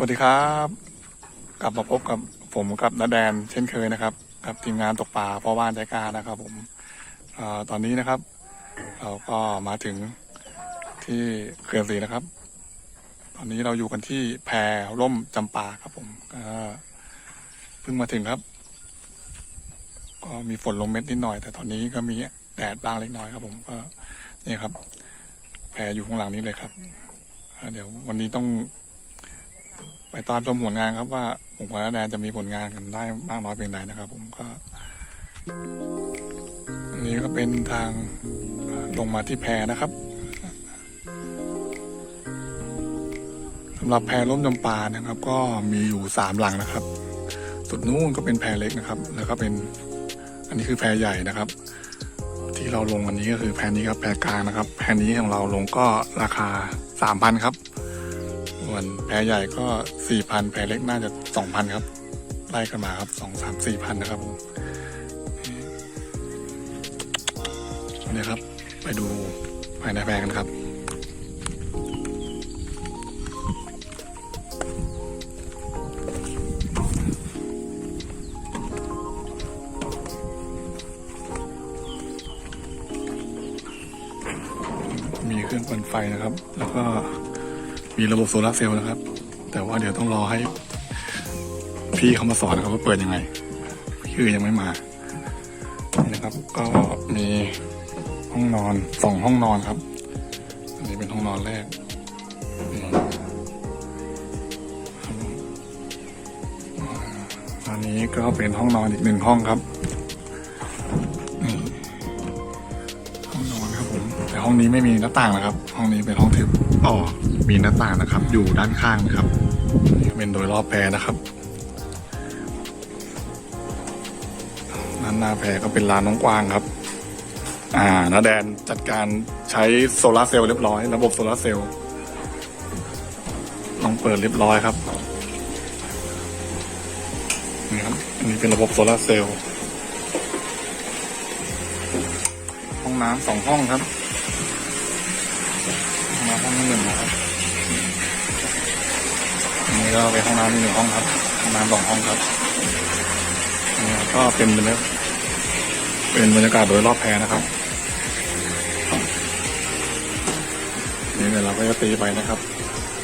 สวัสดีครับ กลับมาพบกับผมกับนาแดนเช่นเคยนะครับ กับทีมงานตกปลาพ่อบ้านใจกล้านะครับ ผมอตอนนี้นะครับ เราก็มาถึงที่เขื่อนศรีนะครับ ตอนนี้เราอยู่กันที่แพร่มจำปาครับ ผมก็เพิ่งมาถึงครับ ก็มีฝนลงเม็ดนิดหน่อย แต่ตอนนี้ก็มีแดดบ้างเล็กน้อยครับ ผมก็นี่ครับ แพรอยู่ข้างหลังนี้เลยครับเดี๋ยววันนี้ต้อง ไปตามชมผลงานครับว่าผมกับน้าแดนจะมีผลงานกันได้มากน้อยเพียงใดนะครับ ผมก็ อันนี้ก็เป็นทางลงมาที่แพนะครับสำหรับแพร่มจำปานะครับ ก็มีอยู่สามหลังนะครับ สุดนู้นก็เป็นแพเล็กนะครับ แล้วก็เป็น อันนี้คือแพใหญ่นะครับ ที่เราลงวันนี้ก็คือแพนี้ครับแพกลางนะครับ แพนี้ของเราลงก็ราคาสามพันครับ ส่วนแพรใหญ่ก็สี่พันแพรเล็กน่าจะสองพันครับ ไล่กันมาครับสองสามสี่พันนะครับผมนี่ครับ ไปดูภายในแพรกันครับมีเครื่องปั่นไฟนะครับ แล้วก็ มีระบบโซลาร์เซลล์นะครับ แต่ว่าเดี๋ยวต้องรอให้ พี่เขามาสอนนะครับว่าเปิดยังไง คือยังไม่มา นี่นะครับ ก็มีห้องนอนสองห้องนอนครับ อันนี้เป็นห้องนอนแรกอันนี้ก็เป็นห้องนอนอีกหนึ่งห้องครับ ห้องนี้ไม่มีหน้าต่างนะครับ ห้องนี้เป็นห้องทึบอ๋อมีหน้าต่างนะครับ อยู่ด้านข้างนะครับนี่เป็นโดยรอบแพรนะครับด้านหน้าแพรก็เป็นลานน้องกวางครับ อ่าน้าแดนจัดการใช้โซลาร์เซลล์เรียบร้อย ระบบโซลาร์เซลล์ลองเปิดเรียบร้อยครับนี่ครับอันนี้เป็นระบบโซลาร์เซลล์ห้องน้ำสองห้องครับ ห้องน้ำห้องที่หนึ่งนะครับอันนี้ก็เป็นห้องน้ำอีกหนึ่งห้องครับห้องน้ำสองห้องครับอันนี้ก็เป็นบรรยากาศเป็นบรรยากาศโดยรอบแพนะครับนี่เดี๋ยวเราก็จะตีไปนะครับ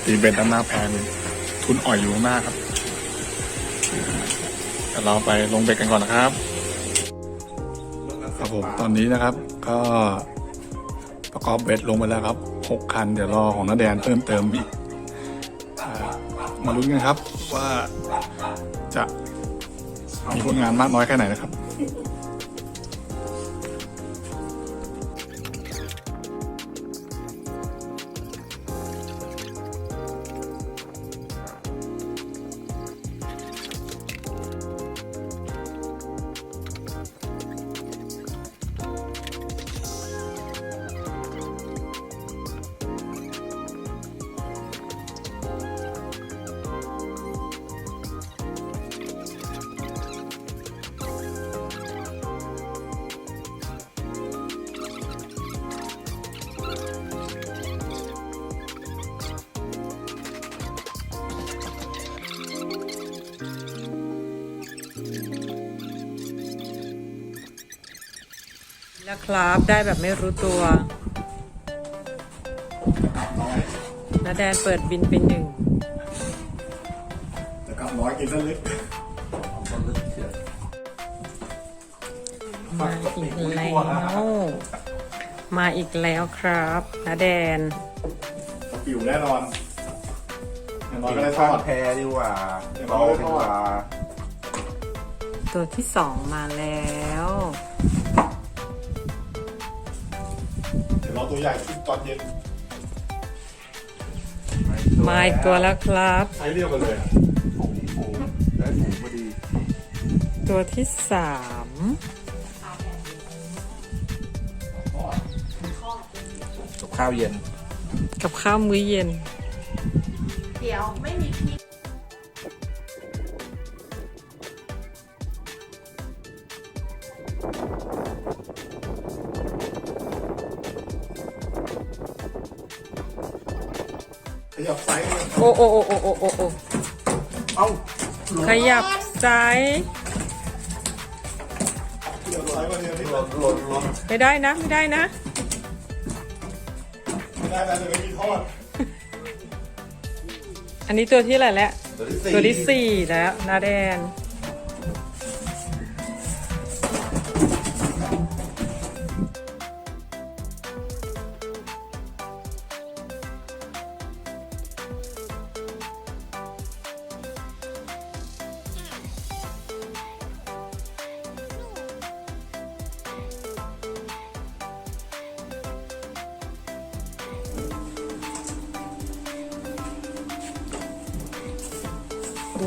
ตีเบ็ดด้านหน้าแพนี่ทุนอ่อยอยู่ข้างหน้าครับเดี๋ยวเราไปลงเบ็ดกันก่อนนะครับ ครับผมตอนนี้นะครับ ก็ประกอบเบ็ดลงไปแล้วครับ หกคัน เดี๋ยวรอของน้าแดนเพิ่มเติมอีกมาลุ้นกันครับว่าจะมีผลงานมากน้อยแค่ไหนนะครับ แล้วครับได้แบบไม่รู้ตัวนาแดนเปิดบินเป็นหนึ่งจะกลับน้อยกินซะลึกมาอีกแล้วมาอีกแล้วครับนาแดนปิวแน่นอนอย่างน้อยก็ได้ททออดดแพดีกว่าเดี๋ยวเราเราไปดีทอดกว่า ตัวที่สองมาแล้ว ตัวใหญ่ขึ้นตอนเย็นมาอีกตัวแล้วครับใช้เรียวกันเลยอะฝูงฝูงได้ฝูงพอดี ตัวที่สามกับข้าวเย็น กับข้าวมื้อเย็น เดี๋ยวไม่มี ยับไซส์เลยโอ้โอ้โอ้โอ้โอ้โอ้เอ้าขยับซ้ายหล่นหล่นหล่นไม่ได้นะ ไม่ได้นะ ไม่ได้แล้วจะไม่มีทอดอันนี้ตัวที่อะไรแล้ว ตัวที่สี่ตัวที่สี่แล้วนาแดน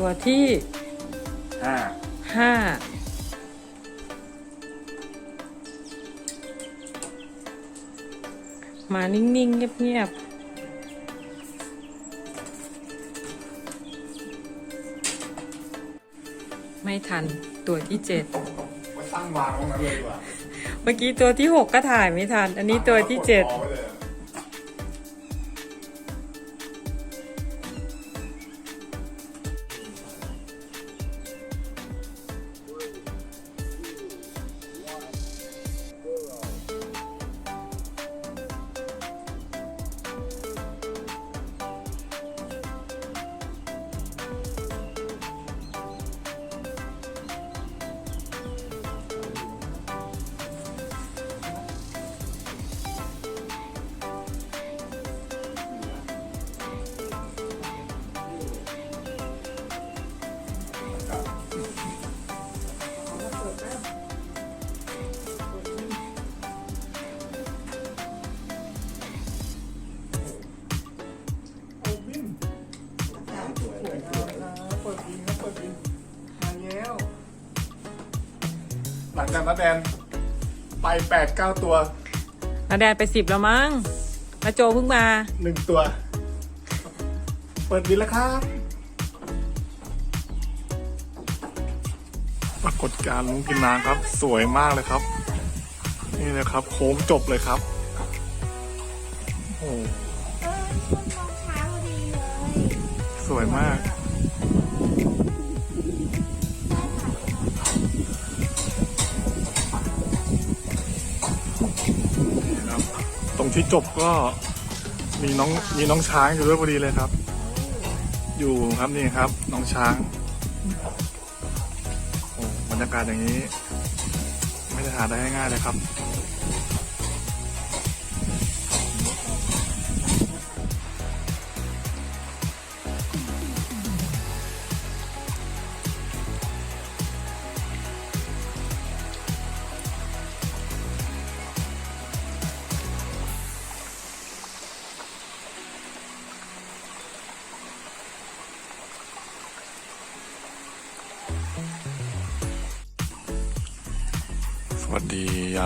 ตัวที่ห้าห้ามานิ่ง ๆ เงียบ ๆไม่ทันตัวที่เจ็ดไปตั้งวางตรงนั้นเลยดีกว่าเมื่อกี้ตัวที่หกก็ถ่ายไม่ทัน อันนี้ตัวที่เจ็ด จากนั้นแดนไปแปดเก้าตัวนาแดนไปสิบแล้วมั้งนาโจเพิ่งมาหนึ่งตัว เปิดบินแล้วครับปรากฏการณ์ลุงกินน้ำครับ สวยมากเลยครับ นี่เลยครับ โค้งจบเลยครับโอ้โหสวยมาก ที่จบก็มีน้องมีน้องช้างอยู่ด้วยพอดีเลยครับ อยู่ครับนี่ครับ น้องช้างโอ้บรรยากาศอย่างนี้ ไม่ได้หาได้ง่ายเลยครับ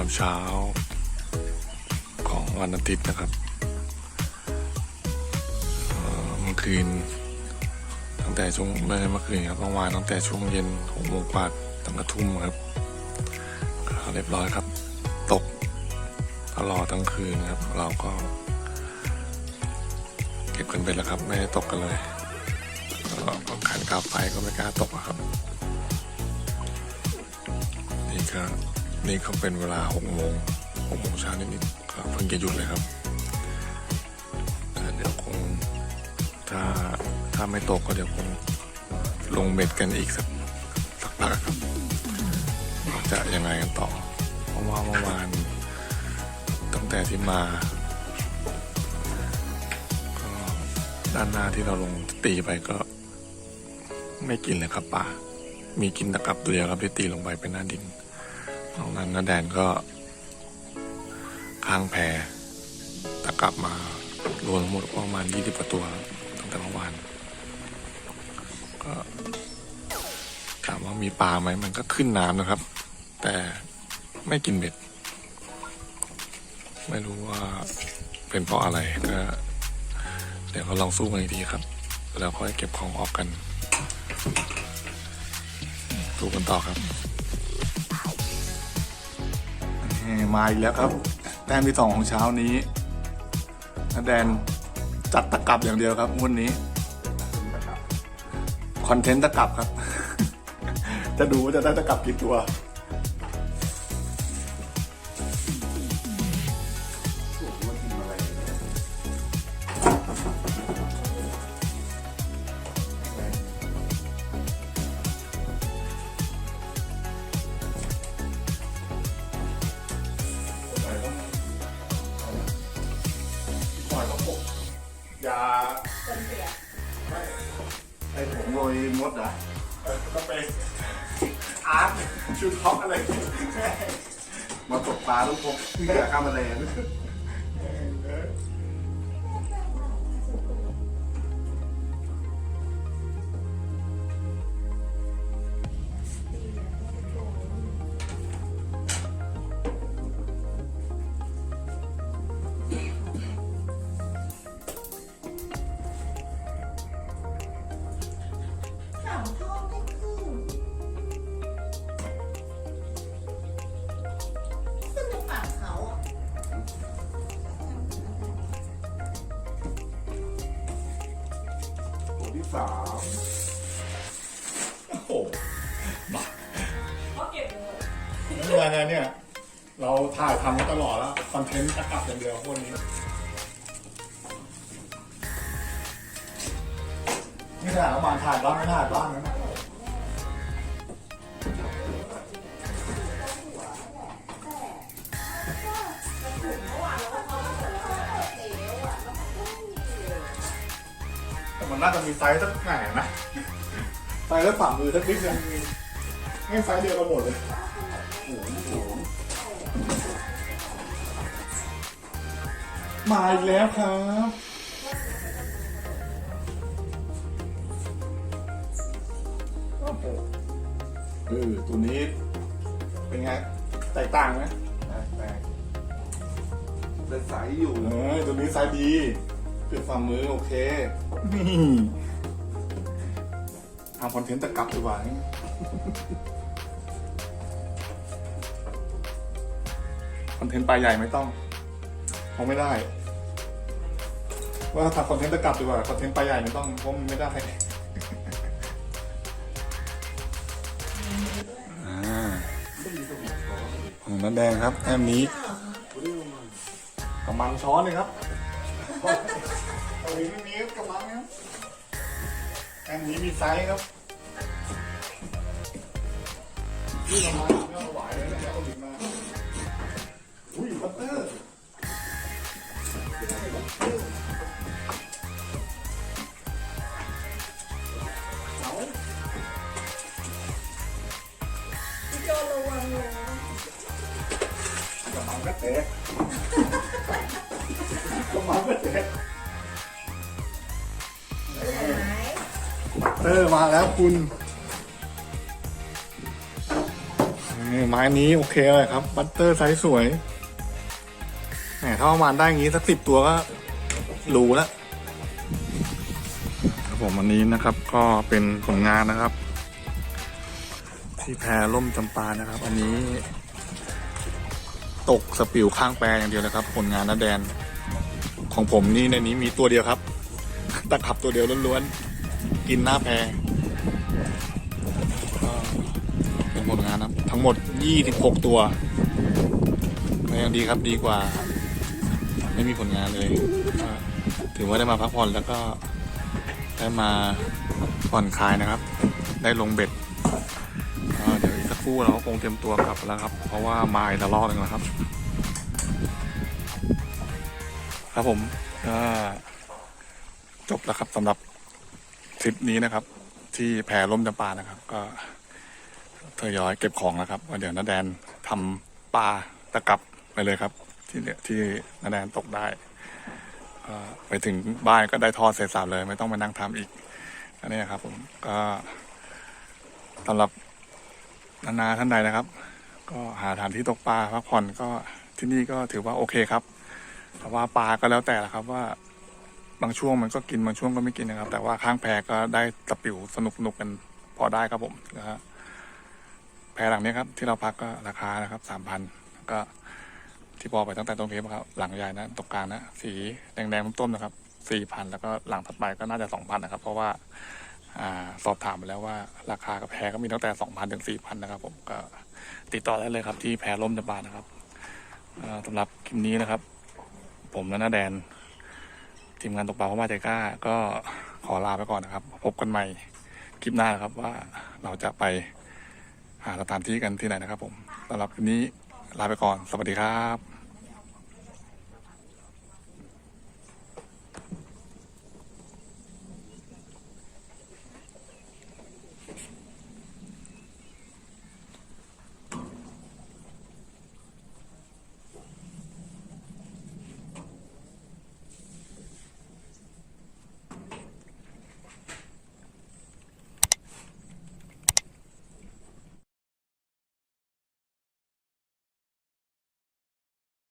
ามเช้า ของวันอาทิตย์นะครับเมื่อคืนตั้งแต่ช่วงไม่ใช่เมื่อคืนครับเมื่อวานตั้งแต่ช่วงเย็นหกโมงกว่าตั้งกระทุ่มครับก็เรียบร้อยครับ ตกตลอดทั้งคืนครับ เราก็ เก็บกันไปแล้วครับ ไม่ได้ตกกันเลยเราก็ขันกลับไปก็ไม่กล้าตกครับ นี่ก็ นี่เขาเป็นเวลาหกโมงหกโมงเช้านิดๆก็เพิ่งจะหยุดเลยครับเดี๋ยวคงถ้าถ้าไม่ตกก็เดี๋ยวคงลงเบ็ดกันอีกสักสักพักครับจะยังไงกันต่อ เพราะว่าเมื่อวานตั้งแต่ที่มาก็ด้านหน้าที่เราลงตีไปก็ ไม่กินเลยครับป่ามีกินตะกับตัวเดียวครับที่ตีลงไปเป็นหน้าดิน นอกนั้นนาแดนก็ข้างแพตะกลับมารวมทั้งหมดประมาณยี่สิบกว่าตัวตั้งแต่เมื่อวานก็ถามว่ามีปลาไหมมันก็ขึ้นน้ำนะครับ แต่ไม่กินเบ็ด ไม่รู้ว่าเป็นเพราะอะไรก็เดี๋ยวเราลองสู้กันอีกทีครับ แล้วค่อยเก็บของออกกันดูกันต่อครับ มาอีกแล้วครับ แต้มที่สองของเช้านี้นาแดนจัดตะกลับอย่างเดียวครับงวันนี้คอนเทนต์ตะกลับครับ จะดูว่าจะได้ตะกลับกี่ตัว ยาไม่ไอผมโรยมดอะเออก็ไปอาร์ตชูท็อปอะไร มาตกปลาลูกพกที่ยาฆ่าแมลง สามโอ้โหมาไม่เป็นไรนะเนี่ย เราถ่ายทำมาตลอดแล้วคอนเทนต์ตะกลับอย่างเดียวพวกนี้นี่ขนาดเรามาถ่ายบ้างไม่ถ่ายบ้างนะ นน่าจะมีไซส์สักแหนนะไซส์แล้วฝ่ามือสักนิดนึงให้ไซส์เดียวกันหมดเลยโอ้โหมาอีกแล้วครับโอ้โหเออตัวนี้เป็นไง แตกต่างไหมแต่ใสอยู่เออตัวนี้ไซส์ดี คือฝ่ามือโอเค นี่ทำคอนเทนต์ตะกลับดีกว่านี่คอนเทนต์ปลายใหญ่ไม่ต้องคงไม่ได้ ว่าทำคอนเทนต์ตะกลับดีกว่าคอนเทนต์ปลายใหญ่ไม่ต้องเพราะมันไม่ได้อ่าของน้ำแดงครับแอมนี้กำมังช้อนเลยครับเอาลิ้นไม่มีกำลังครับอันนี้มีไซส์ครับที่กำลังไม่เอาไหวเลยนะเอาลิ้นมาอุ้ยบัตเตอร์ แล้วคุณไม้นี้โอเคเลยครับ บัตเตอร์ไซส์สวยแหมถ้าประมาณได้อย่างนี้สักสิบตัวก็หรูแล้วครับผมวันนี้นะครับก็เป็นผลงานนะครับ ที่แพรล่มจำปานะครับ อันนี้ ตกสปิวข้างแปรอย่างเดียวเลยครับ ผลงานนาแดน ของผมนี่ในนี้มีตัวเดียวครับตะขับตัวเดียวล้วนๆกินหน้าแพร ทั้งหมด 26 ตัวก็ยังดีครับดีกว่า ไม่มีผลงานเลย ถือว่าได้มาพักผ่อนแล้วก็ได้มาผ่อนคลายนะครับ ได้ลงเบ็ดเดี๋ยวอีกสักครู่เราก็คงเตรียมตัวกลับแล้วครับ เพราะว่ามาอีกละรอบหนึงแล้วครับ ครับผมก็จบแล้วครับสำหรับทริปนี้นะครับ ที่แพรล่มจำปานะครับ ก็ ทยอยเก็บของแล้วครับว่าเดี๋ยวน้าแดนทำปลาตะกับไปเลยครับ ที่เหลือที่น้าแดนตกได้ไปถึงบ้านก็ได้ทอดเสร็จสับเลย ไม่ต้องมานั่งทำอีกอันนี้ครับ ผมก็สำหรับนานาท่านใดนะครับ ก็หาสถานที่ตกปลาพักผ่อนก็ที่นี่ก็ถือว่าโอเคครับแต่ว่าปลาก็แล้วแต่ละครับว่าบางช่วงมันก็กินบางช่วงก็ไม่กินนะครับ แต่ว่าข้างแพก็ได้ตะปิวสนุกสนุกกันพอได้ครับผมนะฮะ แพหลังนี้ครับที่เราพักก็ราคานะครับสามพันก็ที่บอกไปตั้งแต่ต้นคลิปครับ หลังใหญ่นะตรงกลางนะสีแดงๆต้มๆนะครับสี่พันแล้วก็หลังถัดไปก็น่าจะสองพันนะครับ เพราะว่าอสอบถามไปแล้วว่าราคากับแพก็มีตั้งแต่สองพันถึงสี่พันนะครับ ผมก็ติดต่อได้เลยครับ ที่แพร่มจำปานะครับอ่าสำหรับคลิปนี้นะครับ ผมและน้าแดน ทีมงานตกปลาพ่อมาใจกล้า ก็ขอลาไปก่อนนะครับ พบกันใหม่คลิปหน้านะครับว่าเราจะไป หาสถานที่กันที่ไหนนะครับผมสำหรับคลิปนี้ลาไปก่อน สวัสดีครับ